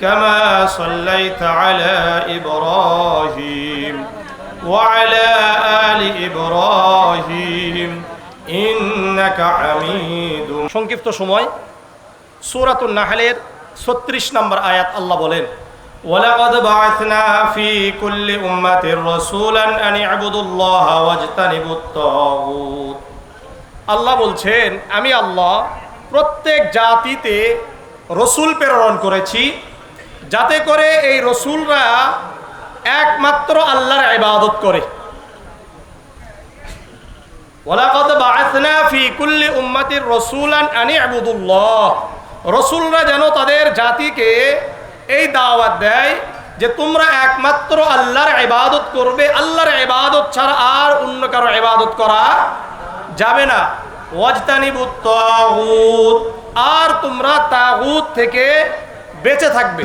كما صليت على إبراهيم وعلى آل إبراهيم إنك حميد সংক্ষিপ্ত সময় সূরাতুন নাহলের 36 নম্বর আয়াত আল্লাহ বলেন ولقد بعثنا في كل أمة رسولا أن اعبدوا الله واجتنبوا الطاغوت আল্লাহ বলছেন আমি আল্লাহ প্রত্যেক জাতিতে রসুল প্রেরণ করেছি যাতে করে এই রসুলরা একমাত্র আল্লাহর ইবাদত করে। ওয়ালাকাদ বাআসনা কুল্লি উম্মাতির রাসূলান আন ইবুদুল্লাহ। রসুলরা যেন তাদের জাতিকে এই দাওয়াত দেয় যে তোমরা একমাত্র আল্লাহর ইবাদত করবে। আল্লাহর ইবাদত ছাড়া আর অন্য কারও ইবাদত করা যাবে না। ওয়াজতানিবুত তাগুত। আর তোমরা তাগুত থেকে বেঁচে থাকবে।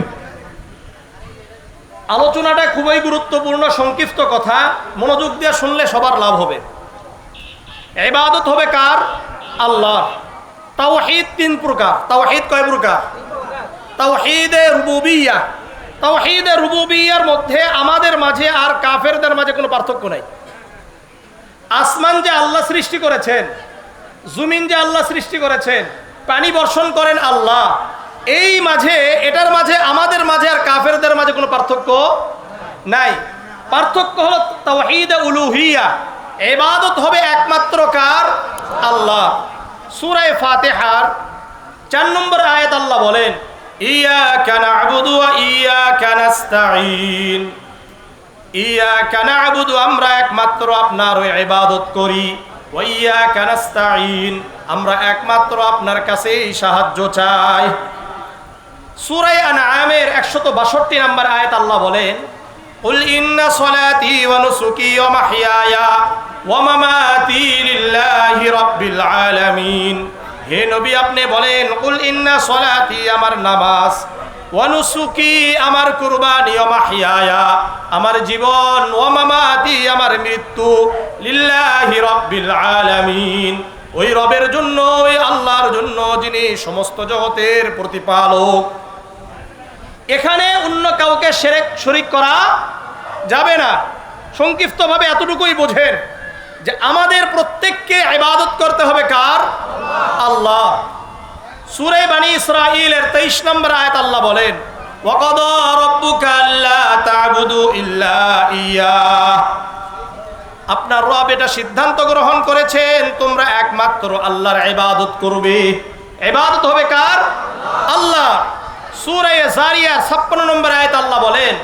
আলোচনাটা খুবই গুরুত্বপূর্ণ, সংক্ষিপ্ত কথা। মনোযোগ দিয়ে শুনলে সবার লাভ হবে। ইবাদত হবে কার? আল্লাহ তাও তাওহীদ তিন প্রকার। তাওহীদ কয় প্রকার? তাওহীদে রুবুবিয়্যাহ তাওহীদে রুবুবিয়্যার মধ্যে আমাদের মাঝে আর কাফেরদের মাঝে কোনো পার্থক্য নাই। আসমান যে আল্লাহ সৃষ্টি করেছেন, জুমিন যে আল্লাহ সৃষ্টি করেছেন, পানি বর্ষণ করেন আল্লাহ। এই মাঝে, এটার মাঝে, আমাদের মাঝে আর কাফেরদের মাঝে কোনো পার্থক্য নাই। পার্থক্য হলো তাওহীদ উলুহিয়া। ইবাদত হবে একমাত্র কার? আল্লাহ। সূরা ফাতিহার চার নম্বর আয়াত আল্লাহ বলেন, ইয়াকা না'বুদু ওয়া ইয়াকা নাস্তাঈন। ইয়াকা না'বুদু আমরা একমাত্র আপনার ইবাদত করি। ওয়া ইয়াকা নাস্তাঈন আমরা একমাত্র আপনার কাছেই সাহায্য চাই। সুরাই আনআমের 162 নম্বর আয়াত আল্লাহ বলেন قل إن صلاتي ونسكي ومحياي ومماتي لله رب العالمين হে নবী আপনি বলেন কুল ইন্না সলাতি আমার নামাজ ওয়ানুসুকি আমার কুরবানি ও মাহিয়ায়া আমার জীবন ও মামাতি আমার মৃত্যু লিল্লাহি রাব্বিল আলামিন ওই রবের জন্য ওই আল্লাহর জন্য যিনি সমস্ত জগতের প্রতিপালক এখানে অন্য কাউকে সেরেক শরিক করা যাবে না। সংক্ষিপ্তভাবে এতটুকুই বোঝেন যে আমাদের প্রত্যেককে ইবাদত করতে হবে কার? আল্লাহ। সুরে বাণী ইসরাইলের তেইশ নম্বর আয়াত আল্লাহ বলেন আপনার রব এটা সিদ্ধান্ত গ্রহণ করেছেন, তোমরা একমাত্র আল্লাহর ইবাদত করবে। ইবাদত হবে কার? আল্লাহ। সূরা জারিয়া 56 নম্বর আয়াত আল্লাহ বলেন,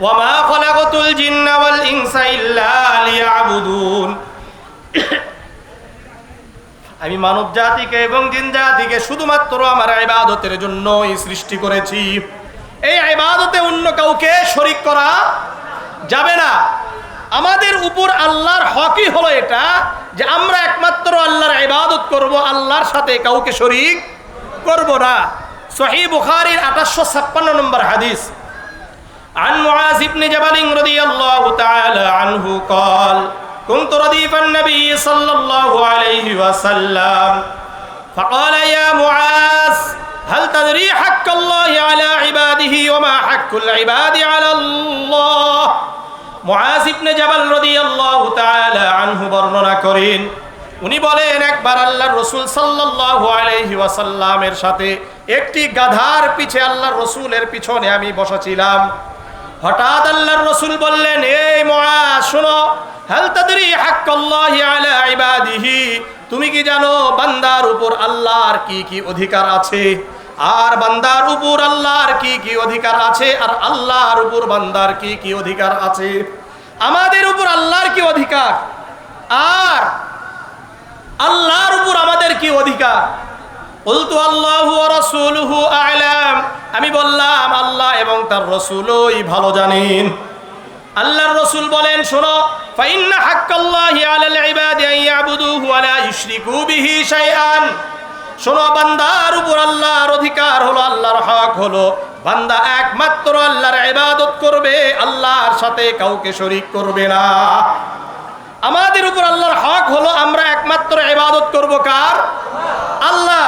ওয়ামা খলাকতুল জিন্না ওয়াল ইনসা আমি মানব জাতিকে এবং জিন জাতিকে শুধুমাত্র আমার ইবাদতের জন্যই সৃষ্টি করেছি। এই ইবাদতে অন্য কাউকে শরিক করা যাবে না। আমাদের উপর আল্লাহর হকই হলো এটা যে আমরা একমাত্র আল্লাহর ইবাদত করব, আল্লাহর সাথে কাউকে শরিক করব না। সহি বুখারীর আঠাশশো ছাপ্পান্ন নম্বর হাদিস عن معاذ بن جبل رضي الله تعالى عنه قال كنت رديف النبي صلى الله عليه وسلم فقال يا معاذ هل تدري حق الله على عباده وما حق العباد على الله মুআজ ইবনে জাবাল রাদিয়াল্লাহু তাআলা আনহু বর্ণনা করেন উনি বলেন, একবার আল্লাহর রসুল আলাইহি ওয়াসাল্লামের সাথে একটি গাধার পিছে আল্লাহর রসুলের পিছনে আমি বসেছিলাম। হঠাৎ আল্লাহর রসুল বললেন, এই মুআজ শোনো, হাল তাদরি হাক্কাল্লাহি আলা ইবাদিহি, তুমি কি জানো বান্দার উপর আল্লাহর কি কি অধিকার আছে? আর বান্দার উপর আল্লাহর কি কি অধিকার আছে? আর আল্লাহর উপর বান্দার কি কি অধিকার আছে? আমাদের উপর আল্লাহর কি অধিকার? আর আল্লাহর উপর আমাদের কি অধিকার? বলতু আল্লাহ রসুলহু আমি বললাম, আল্লাহ এবং তার রসুলই ভালো জানেন। আল্লাহর রসুল বলেন, শোনো, ফাইন্না হাক্কাল্লাহি আলাল ইবাদি আন ইয়াবুদুহু ওয়া লা ইউশরিকু বিহি শাইআন। শোনো, বান্দার উপর আল্লাহর অধিকার হলো, আল্লাহর হক হলো, বান্দা একমাত্র আল্লাহর ইবাদত করবে, আল্লাহর সাথে কাউকে শরীক করবে না। আমাদের উপর আল্লাহর হক হলো আমরা একমাত্র ইবাদত করব কার? আল্লাহ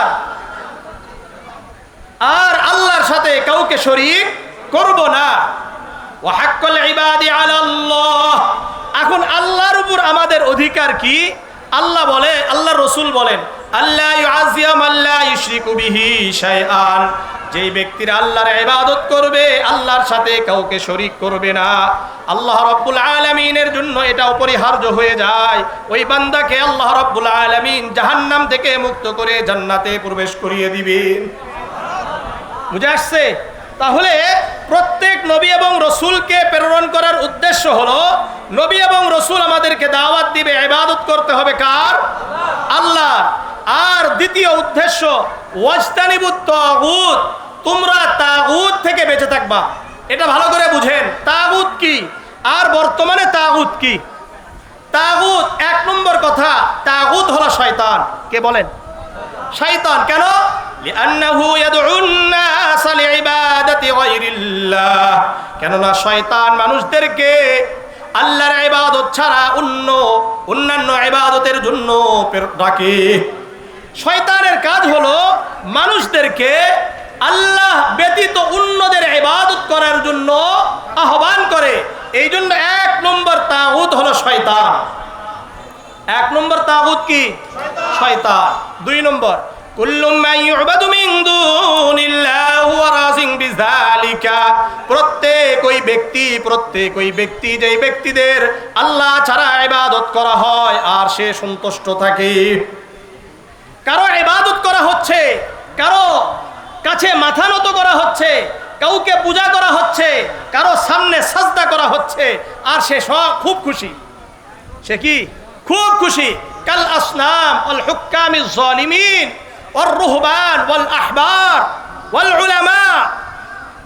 আর আল্লাহর সাথে কাউকে শরীক করব না। ওয়াহাক্কাল ইবাদি আলাল্লাহ। এখন আল্লাহর উপর আমাদের অধিকার কি? আল্লাহ বলে আল্লাহ রসুল বলেন আল্লাহ ইউআযিয়াম আল্লাহ যেই ব্যক্তিরা আল্লাহর ইবাদত করবে, আল্লাহর সাথে কাউকে শরীক করবে না। আল্লাহ রব্বুল আলামিনের জন্য এটা অপরিহার্য হয়ে যায়। ওই বান্দাকে আল্লাহ রব্বুল আলামিন জাহান্নাম থেকে মুক্ত করে জান্নাতে প্রবেশ করিয়ে দিবেন। বুঝে আসছে? তাহলে প্রত্যেক নবী এবং রসুলকে প্রেরণ করার উদ্দেশ্য হলো, নবী এবং রসুল আমাদেরকে দাওয়াত দিবে, ইবাদত করতে হবে কার? আল্লাহ আর দ্বিতীয় উদ্দেশ্য ওয়াজতানিবুত তাগুত, তোমরা তাগুত থেকে বেঁচে থাকবা। এটা ভালো করে বুঝেন, তাগুত কি? আর বর্তমানে তাগুত কি? তাগুত এক নম্বর কথা, তাগুত হলো শয়তান। কে বলেন? শয়তান। কেন? লিআন্নাহু ইয়াদউন নাস লিইবাদাতি গায়রিল্লাহ। কেননা শয়তান মানুষদেরকে আল্লাহর ইবাদত ছাড়া অন্য অন্যান্য ইবাদতের জন্য ডাকে। শয়তানের কাজ হলো মানুষদেরকে আল্লাহ ব্যতীত অন্যদের ইবাদত করার জন্য আহ্বান করে। এই জন্য এক নম্বর তাগুত হলো শয়তান। এক নম্বর তাগুত কি? শয়তান। দুই নম্বর প্রত্যেক ওই ব্যক্তি, প্রত্যেক ওই ব্যক্তি, যেই ব্যক্তিদের আল্লাহ ছাড়া ইবাদত করা হয় আর সে সন্তুষ্ট থাকে। কারও ইবাদত করা হচ্ছে, কারও কাছে মাথা নত করা হচ্ছে, কাউকে পূজা করা হচ্ছে, কারও সামনে সাজদা করা হচ্ছে, আর সে সব খুব খুশি। সে কি? খুব খুশি। কাল আসনাম ওয়াল হুক্কাম জালিমিন অর রুহবান ওয়াল আহবার, ওয়াল উলামা।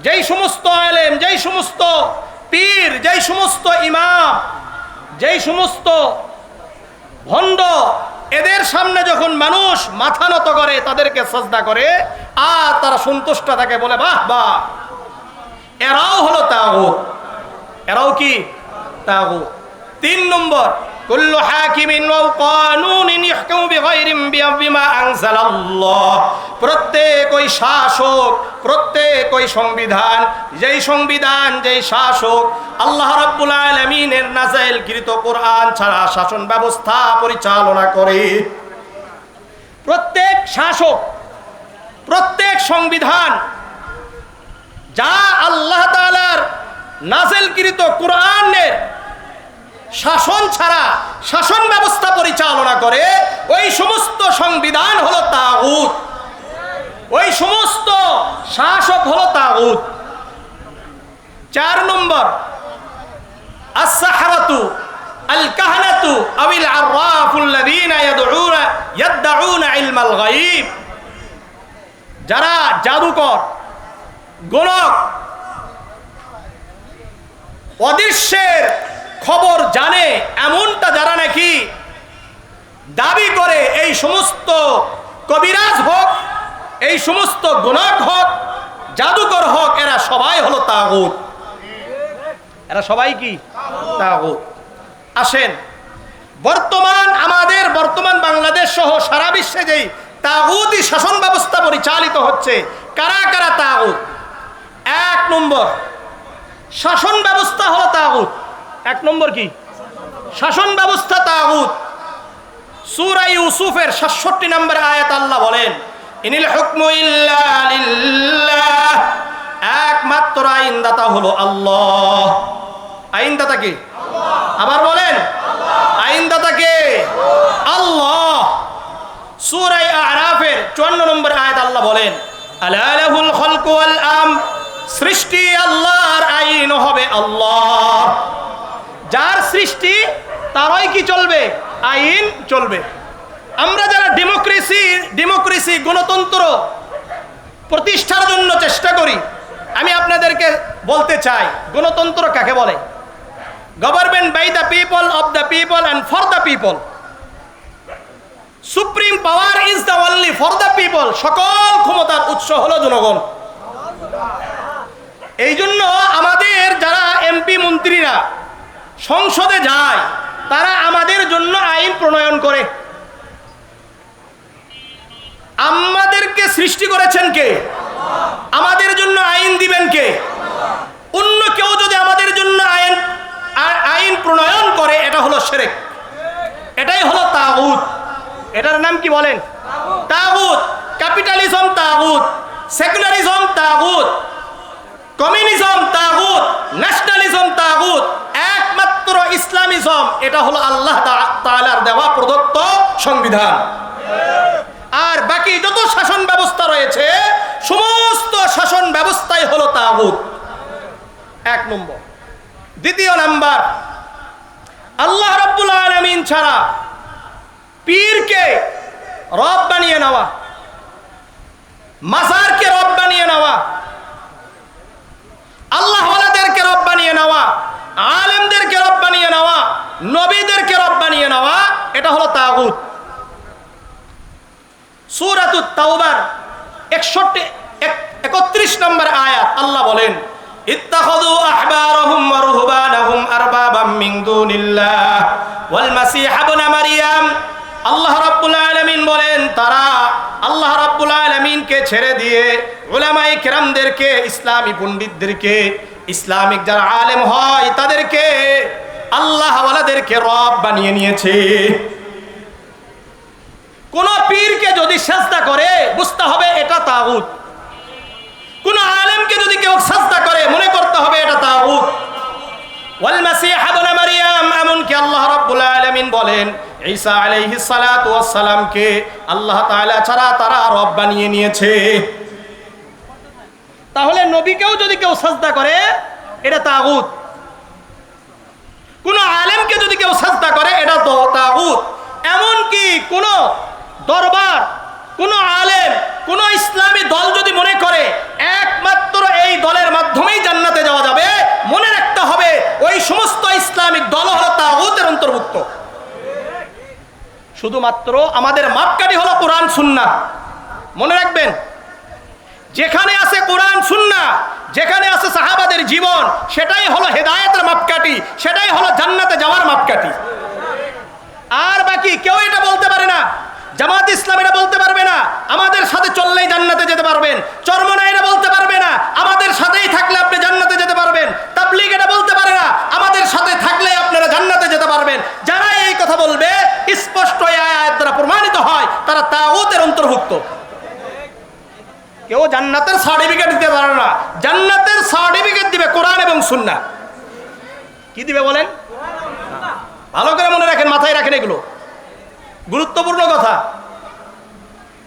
যেই সমস্ত আলেম, যেই সমস্ত পীর, যেই সমস্ত ইমাম, যেই সমস্ত ভণ্ড এদের সামনে যখন মানুষ মাথা নত করে, তাদেরকে সজদা করে, আর তারা সন্তুষ্ট থাকে বলে, বাহ বাহ। এরাও হলো তাগুত। এরাও কি? তাগুত। তিন নম্বর কুল্লু হাকিমিন ওয়া কানুনিন ইহকামু বিগাইরিম বিমা আনজালাল্লাহ। প্রত্যেক ওই শাসক, প্রত্যেক ওই সংবিধান, যেই সংবিধান, যেই শাসক, আল্লাহ রাব্বুল আলামিনের নাজাইল কৃত কোরআন ছাড়া শাসন ব্যবস্থা পরিচালনা করে। প্রত্যেক শাসক, প্রত্যেক সংবিধান, যা আল্লাহ তাআলার নাজেলকৃত কোরআনের শাসন ছাড়া শাসন ব্যবস্থা পরিচালনা করে, ওই সমস্ত সংবিধান হলো তাগুত। ওই সমস্ত শাসক হলো তাগুত। চার নম্বর, আস-সাহরাতু আল কাহনাতু আবিল আররাফুল্লাযীনা ইয়াদউনা ইয়াদউনা ইলমাল গায়ব। যারা জাদুকর, গোলক, অদৃশ্যের খবর জানে, এমনটা যারা নাকি দাবি করে, এই সমস্ত কবিরাজ হোক, এই সমস্ত গুণক হোক, জাদুকর হোক, এরা সবাই হলো তাগুত। এরা সবাই কি? তাগুত। আসেন, বর্তমান আমাদের, বর্তমান বাংলাদেশ সহ সারা বিশ্বে যেই তাগুতি শাসন ব্যবস্থা পরিচালিত হচ্ছে, কারা কারা তাগুত? এক নম্বর, শাসন ব্যবস্থা হলো তাগুত। এক নম্বর কি? শাসন ব্যবস্থা তাগুত। সূরা ইউসুফের 66 নম্বর আয়াত আল্লাহ বলেন, ইনিল হুকমু ইল্লা লিল্লাহ। একমাত্র আইনদাতা হলো আল্লাহ। আইনদাতা কি? আবার বলেন, আইনদাতা কে? আল্লাহ। সূরা আরাফের 54 নম্বর আয়াত আল্লাহ বলেন, আলা লাহুল খালকু ওয়াল আম। সৃষ্টি আল্লাহর আইন হবে আল্লাহ। যার সৃষ্টি, তারই কি চলবে? আইন চলবে। আমরা যারা ডেমোক্রেসি ডেমোক্রেসি গণতন্ত্র প্রতিষ্ঠার জন্য চেষ্টা করি, আমি আপনাদেরকে বলতে চাই, গণতন্ত্র কাকে বলে? Government by the people of the people and for the people supreme power is the only for the people সকল ক্ষমতার উৎস হলো জনগণ। এই জন্য আমাদের যারা এমপি মন্ত্রীরা সংসদে যায়, তারা আমাদের জন্য আইন প্রণয়ন করে। আমাদেরকে সৃষ্টি করেছেন কে? আমাদের জন্য আইন দিবেন কে? অন্য কেউ যদি আমাদের জন্য আইন আইন প্রণয়ন করে, এটা হলো সেরেক। এটাই হলো তাগুত। এটার নাম কি বলেন? তাগুত। ক্যাপিটালিজম তাগুত। সেকুলারিজম তাগুত। কমিউনিজম, তাগুত, ন্যাশনালিজম, তাগুত, একমাত্র ইসলামিজম, এটা হলো আল্লাহ তা- তাআলার দেওয়া প্রদত্ত সংবিধান। আর বাকি যত শাসন ব্যবস্থা রয়েছে, সমস্ত শাসন ব্যবস্থাই হলো তাগুত। এক নম্বর। দ্বিতীয় নাম্বার, আল্লাহ রব্বুল আলমিন ছাড়া পীরকে রব বানিয়ে নেওয়া, মাজারকে রব বানিয়ে নেওয়া আল্লাহওয়ালাদেরকে রব বানিয়ে নেওয়া, আলেমদেরকে রব বানিয়ে নেওয়া, নবীদেরকে রব বানিয়ে নেওয়া, এটা হলো তাগুত। সুরাতুত তাওবার, একষট্টি একত্রিশ নম্বর আয়াত, আল্লাহ বলেন আহবারহুম ওয়া রুহবানাহুম আরবাবাম মিন দুনিল্লাহ ওয়াল মাসিহ ইবনে মারইয়াম আল্লাহ আলামিন বলেন, তারা আল্লাহ রাব্বুল আলামিনকে ছেড়ে দিয়ে উলামায়ে কেরামদেরকে, ইসলামী পণ্ডিতদেরকে, ইসলামিক যারা আলেম হয় তাদেরকে আল্লাহওয়ালাদেরকে রব বানিয়ে নিয়েছে। কোন পীরকে যদি সাজদা করে, বুঝতে হবে এটা তাগুত। কোন আলেমকে যদি কেউ সাজদা করে, মনে করতে হবে এটা তাগুত। ওয়াল মাসিহ ইবনে মারইয়াম এমনকি আল্লাহ রাব্বুল আলামিন বলেন, ঈসা আলাইহিস সালাতু ওয়াস সালামকে আল্লাহ তাআলা ছাড়া তারা রব বানিয়ে নিয়েছে। তাহলে নবীকেও যদি কেউ সাজদা করে, এটা তাগুত। কোন আলেমকে যদি কেউ সাজদা করে, এটা তো তাগুত। এমনকি কোন দরবার, কোন আলেম, কোন ইসলামী দল যদি মনে করে, একমাত্র এই দলের মাধ্যমেই জান্নাতে যাওয়া যাবে মনে রাখতে হবে ওই সমস্ত ইসলামিক দল হলো তাগুতের অন্তর্ভুক্ত। শুধুমাত্র আমাদের মাপকাঠি হলো কোরআন, সুন্নাহ। মনে রাখবেন, যেখানে আছে কোরআন সুন্না যেখানে আছে সাহাবাদের জীবন, সেটাই হলো হেদায়েতের মাপকাঠি, সেটাই হলো জান্নাতে যাওয়ার মাপকাঠি। আর বাকি কেউ এটা বলতে পারে না, জামাত ইসলাম এটা বলতে পারবে না, আমাদের সাথে চললেই জান্নাতে যেতে পারবেন চরমনা এটা বলতে পারবে না আমাদের সাথেই থাকলে আপনি জান্নাতে যেতে পারবেন তাবলিগ এটা বলতে পারে না আমাদের সাথে থাকলে আপনারা জান্নাতে যেতে পারবেন যারা এই কথা বলবে স্পষ্ট এই আয়াত দ্বারা প্রমাণিত হয় তারা তাওতের অন্তর্ভুক্ত। কেউ জান্নাতের সার্টিফিকেট দিতে পারে না। জান্নাতের সার্টিফিকেট দিবে কোরআন এবং সুন্নাহ। কি দিবে বলেন? ভালো করে মনে রাখেন, মাথায় রাখেন এগুলো। গুরুত্বপূর্ণ কথা।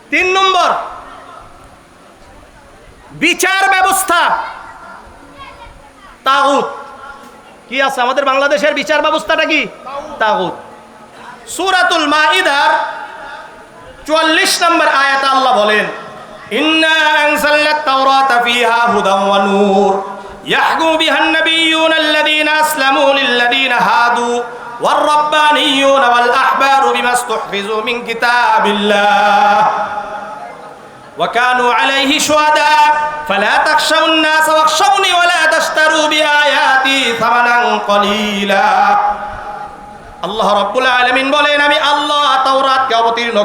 তিন নম্বর, বিচার ব্যবস্থা। তাগুত। কি আছে? আমাদের বাংলাদেশের বিচার ব্যবস্থাটা কি? তাগুত। সুরাতুল মাইদার চুয়াল্লিশ নম্বর আয়াত আল্লাহ বলেন ইন্না আনসালনা التوراة فيها هدى ونور يحكم بها النبيون الذين أسلموا للذين هادوا والربانيون والأحبار بما استحفظوا من كتاب الله وكانوا عليه شهداء فلا تخشوا الناس واخشوني ولا تشتروا بآياتي ثمنا قليلا আল্লাহ রব্বুল আলমিন বলেন আমি আল্লাহ তাওরাতকে অবতীর্ণ